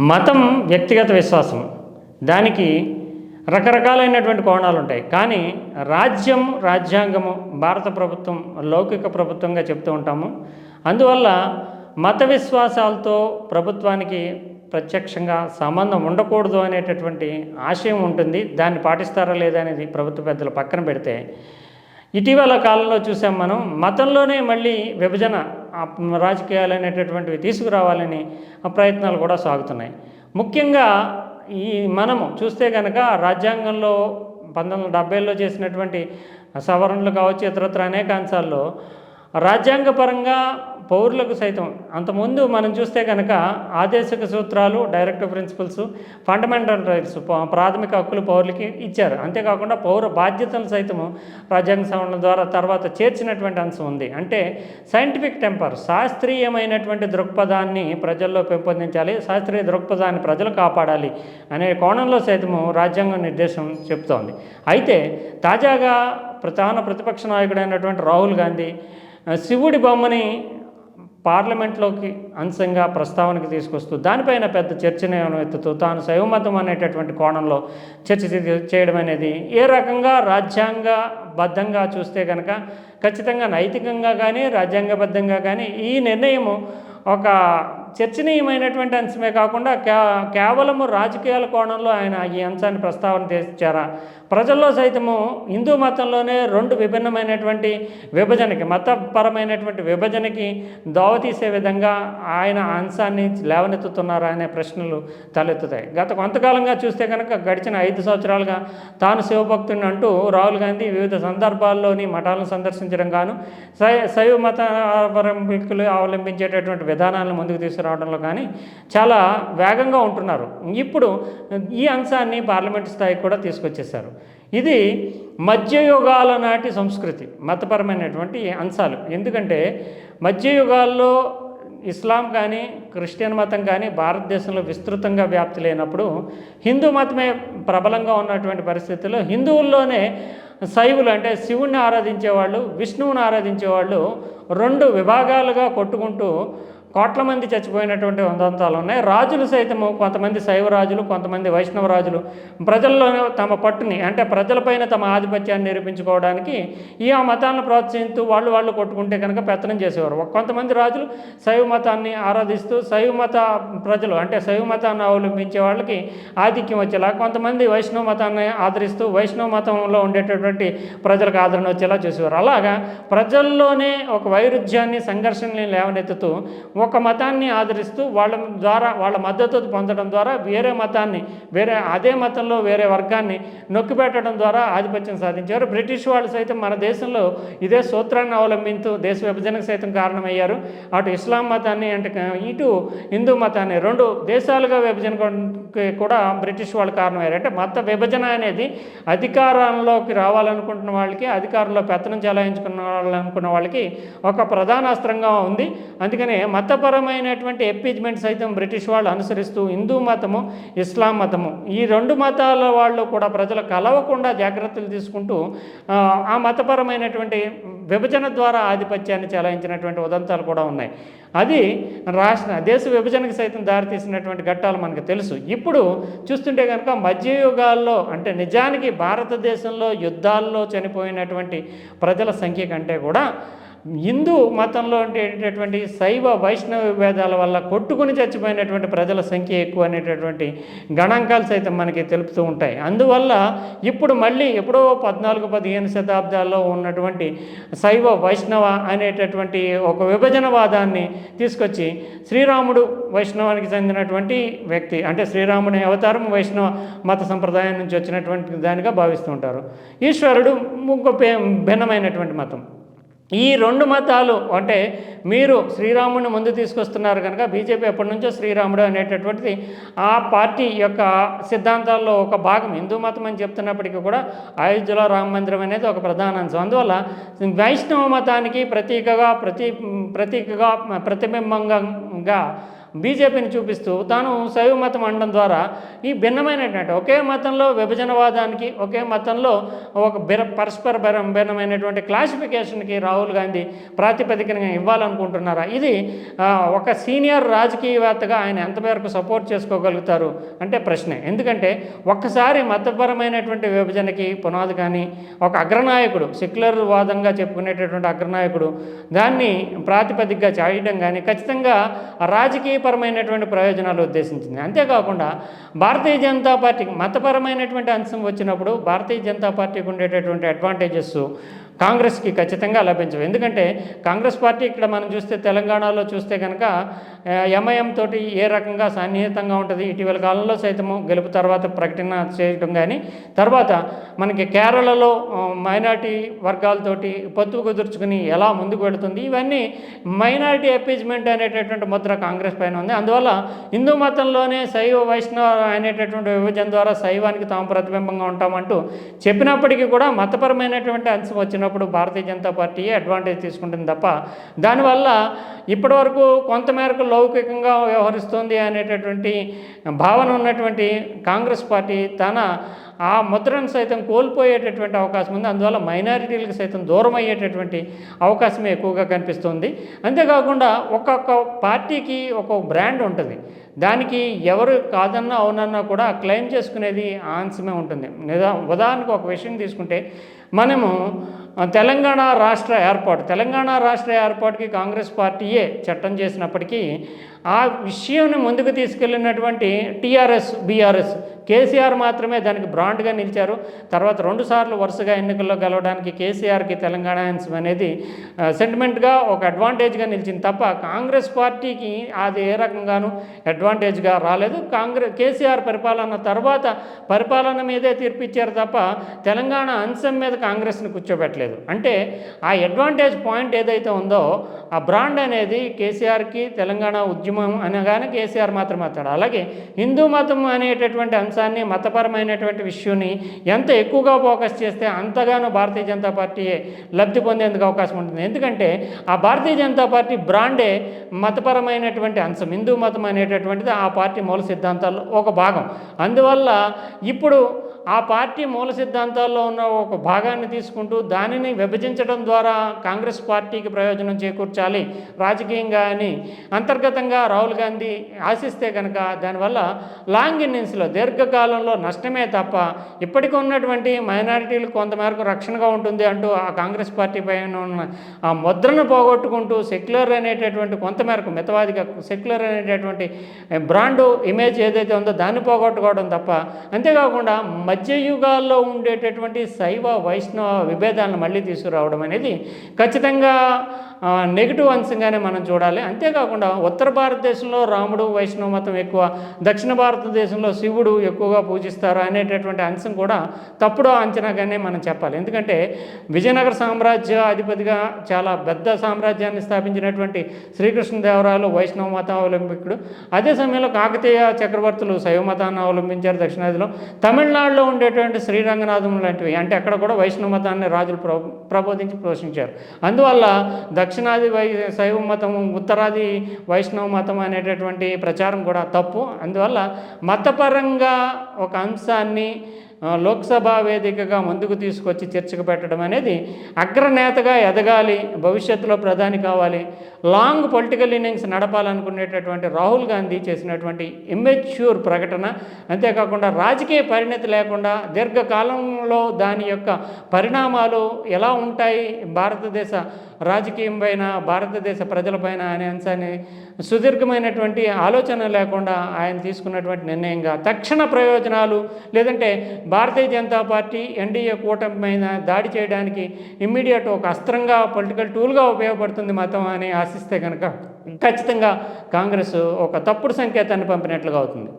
మతం వ్యక్తిగత విశ్వాసం. దానికి రకరకాలైనటువంటి కోణాలు ఉంటాయి. కానీ రాజ్యం రాజ్యాంగము భారత ప్రభుత్వం లౌకిక ప్రభుత్వంగా చెప్తూ ఉంటాము. అందువల్ల మత విశ్వాసాలతో ప్రభుత్వానికి ప్రత్యక్షంగా సంబంధం ఉండకూడదు అనేటటువంటి ఆశయం ఉంటుంది. దాన్ని పాటిస్తారా లేదా అనేది ప్రభుత్వ పెద్దలు పక్కన పెడితే. ఇటీవల కాలంలో చూసాం మనం మతంలోనే మళ్ళీ విభజన రాజకీయాలు అనేటటువంటివి తీసుకురావాలని ప్రయత్నాలు కూడా సాగుతున్నాయి. ముఖ్యంగా ఈ మనము చూస్తే కనుక రాజ్యాంగంలో పంతొమ్మిది వందల డెబ్బైలో చేసినటువంటి సవరణలు కావచ్చు ఇతరత్ర అనేక అంశాల్లో రాజ్యాంగపరంగా పౌరులకు సైతం అంతకుముందు మనం చూస్తే కనుక ఆదేశక సూత్రాలు డైరెక్టివ్ ప్రిన్సిపల్స్ ఫండమెంటల్ రైట్స్ ప్రాథమిక హక్కులు పౌరులకి ఇచ్చారు. అంతేకాకుండా పౌర బాధ్యతలు సైతము రాజ్యాంగ సవరణ ద్వారా తర్వాత చేర్చినటువంటి అంశం ఉంది. అంటే సైంటిఫిక్ టెంపర్ శాస్త్రీయమైనటువంటి దృక్పథాన్ని ప్రజల్లో పెంపొందించాలి శాస్త్రీయ దృక్పథాన్ని ప్రజలు కాపాడాలి అనే కోణంలో సైతము రాజ్యాంగం నిర్దేశం చెప్తోంది. అయితే తాజాగా ప్రధాన ప్రతిపక్ష నాయకుడైనటువంటి రాహుల్ గాంధీ శివుడి బొమ్మని పార్లమెంట్లోకి అంశంగా ప్రస్తావనకి తీసుకొస్తూ దానిపైన పెద్ద చర్చను ఎత్తుతూ తాను శైవమతం అనేటటువంటి కోణంలో చర్చ చేయడం అనేది ఏ రకంగా రాజ్యాంగ బద్ధంగా చూస్తే కనుక ఖచ్చితంగా నైతికంగా కానీ రాజ్యాంగబద్ధంగా కానీ ఈ నిర్ణయము ఒక చర్చనీయమైనటువంటి అంశమే కాకుండా కే కేవలము రాజకీయాల కోణంలో ఆయన ఈ అంశాన్ని ప్రస్తావన తెచ్చారా? ప్రజల్లో సైతము హిందూ మతంలోనే రెండు విభిన్నమైనటువంటి విభజనకి మతపరమైనటువంటి విభజనకి దోవతీసే విధంగా ఆయన అంశాన్ని లేవనెత్తుతున్నారా అనే ప్రశ్నలు తలెత్తుతాయి. గత కొంతకాలంగా చూస్తే కనుక గడిచిన ఐదు సంవత్సరాలుగా తాను శివభక్తుని అంటూ రాహుల్ గాంధీ వివిధ సందర్భాల్లోని మఠాలను సందర్శించడం గాను శైవ మత అవలంబికులు అవలంబించేటటువంటి విధానాలను ముందుకు తీసుకురావడంలో కానీ చాలా వేగంగా ఉంటున్నారు. ఇప్పుడు ఈ అంశాన్ని పార్లమెంట్ స్థాయికి కూడా తీసుకొచ్చేశారు. ఇది మధ్యయుగాల నాటి సంస్కృతి మతపరమైనటువంటి అంశాలు. ఎందుకంటే మధ్యయుగాల్లో ఇస్లాం కానీ క్రిస్టియన్ మతం కానీ భారతదేశంలో విస్తృతంగా వ్యాప్తి లేనప్పుడు హిందూ మతమే ప్రబలంగా ఉన్నటువంటి పరిస్థితుల్లో హిందువుల్లోనే శైవులు అంటే శివుణ్ణి ఆరాధించేవాళ్ళు విష్ణువుని ఆరాధించేవాళ్ళు రెండు విభాగాలుగా కొట్టుకుంటూ కోట్ల మంది చచ్చిపోయినటువంటి ఉదంతాలు ఉన్నాయి. రాజులు సైతము కొంతమంది శైవ రాజులు కొంతమంది వైష్ణవ రాజులు ప్రజల్లోనే తమ పట్టుని అంటే ప్రజలపైన తమ ఆధిపత్యాన్ని నిరూపించుకోవడానికి ఈ ఆ మతాన్ని ప్రోత్సహిస్తూ వాళ్ళు వాళ్ళు కొట్టుకుంటే కనుక పెత్తనం చేసేవారు. కొంతమంది రాజులు శైవ మతాన్ని ఆరాధిస్తూ శైవ మత ప్రజలు అంటే శైవ మతాన్ని అవలంబించే వాళ్ళకి ఆధిక్యం వచ్చేలా కొంతమంది వైష్ణవ మతాన్ని ఆదరిస్తూ వైష్ణవ మతంలో ఉండేటటువంటి ప్రజలకు ఆదరణ వచ్చేలా చేసేవారు. అలాగా ప్రజల్లోనే ఒక వైరుధ్యాన్ని సంఘర్షణని లేవనెత్తుతూ ఒక మతాన్ని ఆదరిస్తూ వాళ్ళ ద్వారా వాళ్ళ మద్దతు పొందడం ద్వారా వేరే మతాన్ని వేరే అదే మతంలో వేరే వర్గాన్ని నొక్కిపెట్టడం ద్వారా ఆధిపత్యం సాధించారు. బ్రిటిష్ వాళ్ళు సైతం మన దేశంలో ఇదే సూత్రాన్ని అవలంబిస్తూ దేశ విభజనకు సైతం కారణమయ్యారు. అటు ఇస్లాం మతాన్ని అంటే ఇటు హిందూ మతాన్ని రెండు దేశాలుగా విభజనకి కూడా బ్రిటిష్ వాళ్ళు కారణమయ్యారు. అంటే మత విభజన అనేది అధికారంలోకి రావాలనుకుంటున్న వాళ్ళకి అధికారంలో పెత్తనం చెలాయించుకున్న వాళ్ళనుకున్న వాళ్ళకి ఒక ప్రధాన అస్త్రంగా ఉంది. అందుకనే మత మతపరమైనటువంటి ఎప్పీజ్మెంట్ సైతం బ్రిటిష్ వాళ్ళు అనుసరిస్తూ హిందూ మతము ఇస్లాం మతము ఈ రెండు మతాల వాళ్ళు కూడా ప్రజలు కలవకుండా జాగ్రత్తలు తీసుకుంటూ ఆ, మతపరమైనటువంటి విభజన ద్వారా ఆధిపత్యాన్ని చెలాయించినటువంటి ఉదంతాలు కూడా ఉన్నాయి. అది రాష్ట్ర దేశ విభజనకు సైతం దారితీసినటువంటి ఘట్టాలు మనకు తెలుసు. ఇప్పుడు చూస్తుంటే కనుక మధ్యయుగాల్లో అంటే నిజానికి భారతదేశంలో యుద్ధాల్లో చనిపోయినటువంటి ప్రజల సంఖ్య కంటే కూడా హిందూ మతంలో ఉండేటటువంటి శైవ వైష్ణవ విభేదాల వల్ల కొట్టుకుని చచ్చిపోయినటువంటి ప్రజల సంఖ్య ఎక్కువ అనేటటువంటి గణాంకాలు సైతం మనకి తెలుపుతూ ఉంటాయి. అందువల్ల ఇప్పుడు మళ్ళీ ఎప్పుడో పద్నాలుగు పదిహేను శతాబ్దాల్లో ఉన్నటువంటి శైవ వైష్ణవ అనేటటువంటి ఒక విభజనవాదాన్ని తీసుకొచ్చి శ్రీరాముడు వైష్ణవానికి చెందినటువంటి వ్యక్తి అంటే శ్రీరాముని అవతారం వైష్ణవ మత సంప్రదాయం నుంచి వచ్చినటువంటి దానిగా భావిస్తుంటారు ఈశ్వరుడు ఇంకో భిన్నమైనటువంటి మతం. ఈ రెండు మతాలు అంటే మీరు శ్రీరాముడిని ముందు తీసుకొస్తున్నారు కనుక బీజేపీ ఎప్పటి నుంచో శ్రీరాముడు అనేటటువంటిది ఆ పార్టీ యొక్క సిద్ధాంతాల్లో ఒక భాగం. హిందూ మతం అని చెప్తున్నప్పటికీ కూడా అయోధ్యలో రామ మందిరం అనేది ఒక ప్రధాన అంశం. అందువల్ల వైష్ణవ మతానికి ప్రతీకగా ప్రతి ప్రతీకగా ప్రతిబింబంగా బీజేపీని చూపిస్తూ తాను శైవ మతం అనడం ద్వారా ఈ భిన్నమైనటువంటి ఒకే మతంలో విభజనవాదానికి ఒకే మతంలో ఒక బిర పరస్పర బరం భిన్నమైనటువంటి క్లాసిఫికేషన్కి రాహుల్ గాంధీ ప్రాతిపదికన ఇవ్వాలనుకుంటున్నారా? ఇది ఒక సీనియర్ రాజకీయవేత్తగా ఆయన ఎంతమేరకు సపోర్ట్ చేసుకోగలుగుతారు అంటే ప్రశ్నే. ఎందుకంటే ఒక్కసారి మతపరమైనటువంటి విభజనకి పునాది కానీ ఒక అగ్రనాయకుడు సెక్యులర్ వాదంగా చెప్పుకునేటటువంటి అగ్రనాయకుడు దాన్ని ప్రాతిపదికగా చేయడం కానీ ఖచ్చితంగా రాజకీయ రాజకీయపరమైనటువంటి ప్రయోజనాలు ఉద్దేశించింది. అంతేకాకుండా భారతీయ జనతా పార్టీకి మతపరమైనటువంటి అంశం వచ్చినప్పుడు భారతీయ జనతా పార్టీకి ఉండేటటువంటి అడ్వాంటేజెస్ కాంగ్రెస్కి ఖచ్చితంగా లభించవు. ఎందుకంటే కాంగ్రెస్ పార్టీ ఇక్కడ మనం చూస్తే తెలంగాణలో చూస్తే కనుక ఎంఐఎం తోటి ఏ రకంగా సన్నిహితంగా ఉంటుంది ఇటీవల కాలంలో సైతము గెలుపు తర్వాత ప్రకటన చేయడం కానీ తర్వాత మనకి కేరళలో మైనార్టీ వర్గాలతోటి పొత్తు కుదుర్చుకుని ఎలా ముందుకు వెళుతుంది ఇవన్నీ మైనారిటీ అపీజ్మెంట్ అనేటటువంటి ముద్ర కాంగ్రెస్ పైన ఉంది. అందువల్ల హిందూ మతంలోనే శైవ వైష్ణవ అనేటటువంటి విభజన ద్వారా శైవానికి తాము ప్రతిబింబంగా ఉంటామంటూ చెప్పినప్పటికీ కూడా మతపరమైనటువంటి అంశం వచ్చిన వచ్చినప్పుడు భారతీయ జనతా పార్టీ అడ్వాంటేజ్ తీసుకుంటుంది తప్ప దానివల్ల ఇప్పటివరకు కొంతమేరకు లౌకికంగా వ్యవహరిస్తుంది అనేటటువంటి భావన ఉన్నటువంటి కాంగ్రెస్ పార్టీ తన ఆ ముద్రను సైతం కోల్పోయేటటువంటి అవకాశం ఉంది. అందువల్ల మైనారిటీలకు సైతం దూరం అయ్యేటటువంటి అవకాశమే ఎక్కువగా కనిపిస్తుంది. అంతేకాకుండా ఒక్కొక్క పార్టీకి ఒక్కొక్క బ్రాండ్ ఉంటుంది. దానికి ఎవరు కాదన్నా అవునన్నా కూడా క్లెయిమ్ చేసుకునేది ఆన్సమే ఉంటుంది. నిజా ఉదాహరణకు ఒక విషయం తీసుకుంటే మనము తెలంగాణ రాష్ట్ర ఏర్పాటు తెలంగాణ రాష్ట్ర ఏర్పాటుకి కాంగ్రెస్ పార్టీయే చట్టం చేసినప్పటికీ ఆ విషయాన్ని ముందుకు తీసుకెళ్ళినటువంటి టీఆర్ఎస్ బీఆర్ఎస్ కేసీఆర్ మాత్రమే దానికి బ్రాండ్గా నిలిచారు. తర్వాత రెండుసార్లు వరుసగా ఎన్నికల్లో గెలవడానికి కేసీఆర్కి తెలంగాణ అంశం అనేది సెంటిమెంట్గా ఒక అడ్వాంటేజ్గా నిలిచింది తప్ప కాంగ్రెస్ పార్టీకి అది ఏ రకంగానూ అడ్వాంటేజ్గా రాలేదు. కాంగ్రెస్ కేసీఆర్ పరిపాలన తర్వాత పరిపాలన మీదే తీర్పిచ్చారు తప్ప తెలంగాణ అంశం మీద కాంగ్రెస్ని కూర్చోబెట్టలేదు. అంటే ఆ అడ్వాంటేజ్ పాయింట్ ఏదైతే ఉందో ఆ బ్రాండ్ అనేది కేసీఆర్కి తెలంగాణ ఉద్యమం అనగానే కేసీఆర్ మాత్రం మాట్లాడు అలాగే హిందూ మతం అనేటటువంటి అంశాన్ని మతపరమైనటువంటి విషయాన్ని ఎంత ఎక్కువగా ఫోకస్ చేస్తే అంతగానో భారతీయ జనతా పార్టీ లబ్ధి పొందేందుకు అవకాశం ఉంటుంది. ఎందుకంటే ఆ భారతీయ జనతా పార్టీ బ్రాండే మతపరమైనటువంటి అంశం హిందూ మతం అనేటువంటిది ఆ పార్టీ మూల సిద్ధాంతాల్లో ఒక భాగం. అందువల్ల ఇప్పుడు ఆ పార్టీ మూల సిద్ధాంతాల్లో ఉన్న ఒక భాగాన్ని తీసుకుంటూ దానిని విభజించడం ద్వారా కాంగ్రెస్ పార్టీకి ప్రయోజనం చేకూర్చాలి రాజకీయంగా అని అంతర్గతంగా రాహుల్ గాంధీ ఆశిస్తే కనుక దానివల్ల లాంగ్ ఇన్నింగ్స్లో దీర్ఘకాలంలో నష్టమే తప్ప ఇప్పటికి ఉన్నటువంటి మైనారిటీలు కొంతమేరకు రక్షణగా ఉంటుంది అంటూ ఆ కాంగ్రెస్ పార్టీ పైన ఉన్న ఆ ముద్రను పోగొట్టుకుంటూ సెక్యులర్ అనేటటువంటి కొంతమేరకు మితవాదిగా సెక్యులర్ అనేటటువంటి బ్రాండ్ ఇమేజ్ ఏదైతే ఉందో దాన్ని పోగొట్టుకోవడం తప్ప అంతేకాకుండా మధ్యయుగాల్లో ఉండేటటువంటి శైవ వైష్ణవ విభేదాలను మళ్ళీ తీసుకురావడం అనేది ఖచ్చితంగా నెగిటివ్ అంశంగానే మనం చూడాలి. అంతేకాకుండా ఉత్తర భారతదేశంలో రాముడు వైష్ణవ మతం ఎక్కువ దక్షిణ భారతదేశంలో శివుడు ఎక్కువగా పూజిస్తారు అనేటటువంటి అంశం కూడా తప్పుడు అంచనాగానే మనం చెప్పాలి. ఎందుకంటే విజయనగర సామ్రాజ్య అధిపతిగా చాలా పెద్ద సామ్రాజ్యాన్ని స్థాపించినటువంటి శ్రీకృష్ణదేవరాయలు వైష్ణవ మతం అవలంబికుడు. అదే సమయంలో కాకతీయ చక్రవర్తులు శైవ మతాన్ని అవలంబించారు దక్షిణాదిలో. తమిళనాడులో ఉండేటువంటి శ్రీరంగనాథం లాంటివి. అంటే అక్కడ కూడా వైష్ణవ మతాన్ని రాజులు ప్ర ప్రబోధించి పోషించారు. అందువల్ల దక్షిణాది వై శైవ మతం ఉత్తరాది వైష్ణవ మతం అనేటటువంటి ప్రచారం కూడా తప్పు. అందువల్ల మతపరంగా ఒక అంశాన్ని లోక్సభ వేదికగా ముందుకు తీసుకొచ్చి చర్చకు పెట్టడం అనేది అగ్రనేతగా ఎదగాలి భవిష్యత్తులో ప్రధాని కావాలి లాంగ్ పొలిటికల్ ఇన్నింగ్స్ నడపాలనుకునేటటువంటి రాహుల్ గాంధీ చేసినటువంటి ఇమ్మెచ్యూర్ ప్రకటన. అంతేకాకుండా రాజకీయ పరిణతి లేకుండా దీర్ఘకాలంలో దాని యొక్క పరిణామాలు ఎలా ఉంటాయి? భారతదేశ రాజకీయం పైన భారతదేశ ప్రజలపైన అనే అంశాన్ని సుదీర్ఘమైనటువంటి ఆలోచన లేకుండా ఆయన తీసుకున్నటువంటి నిర్ణయంగా తక్షణ ప్రయోజనాలు లేదంటే భారతీయ జనతా పార్టీ ఎన్డీఏ కూటమి మీద దాడి చేయడానికి ఇమ్మీడియట్ ఒక అస్త్రంగా పొలిటికల్ టూల్గా ఉపయోగపడుతుంది మతం అని ఆశిస్తే కనుక ఖచ్చితంగా కాంగ్రెస్ ఒక తప్పుడు సంకేతాన్ని పంపినట్లుగా అవుతుంది.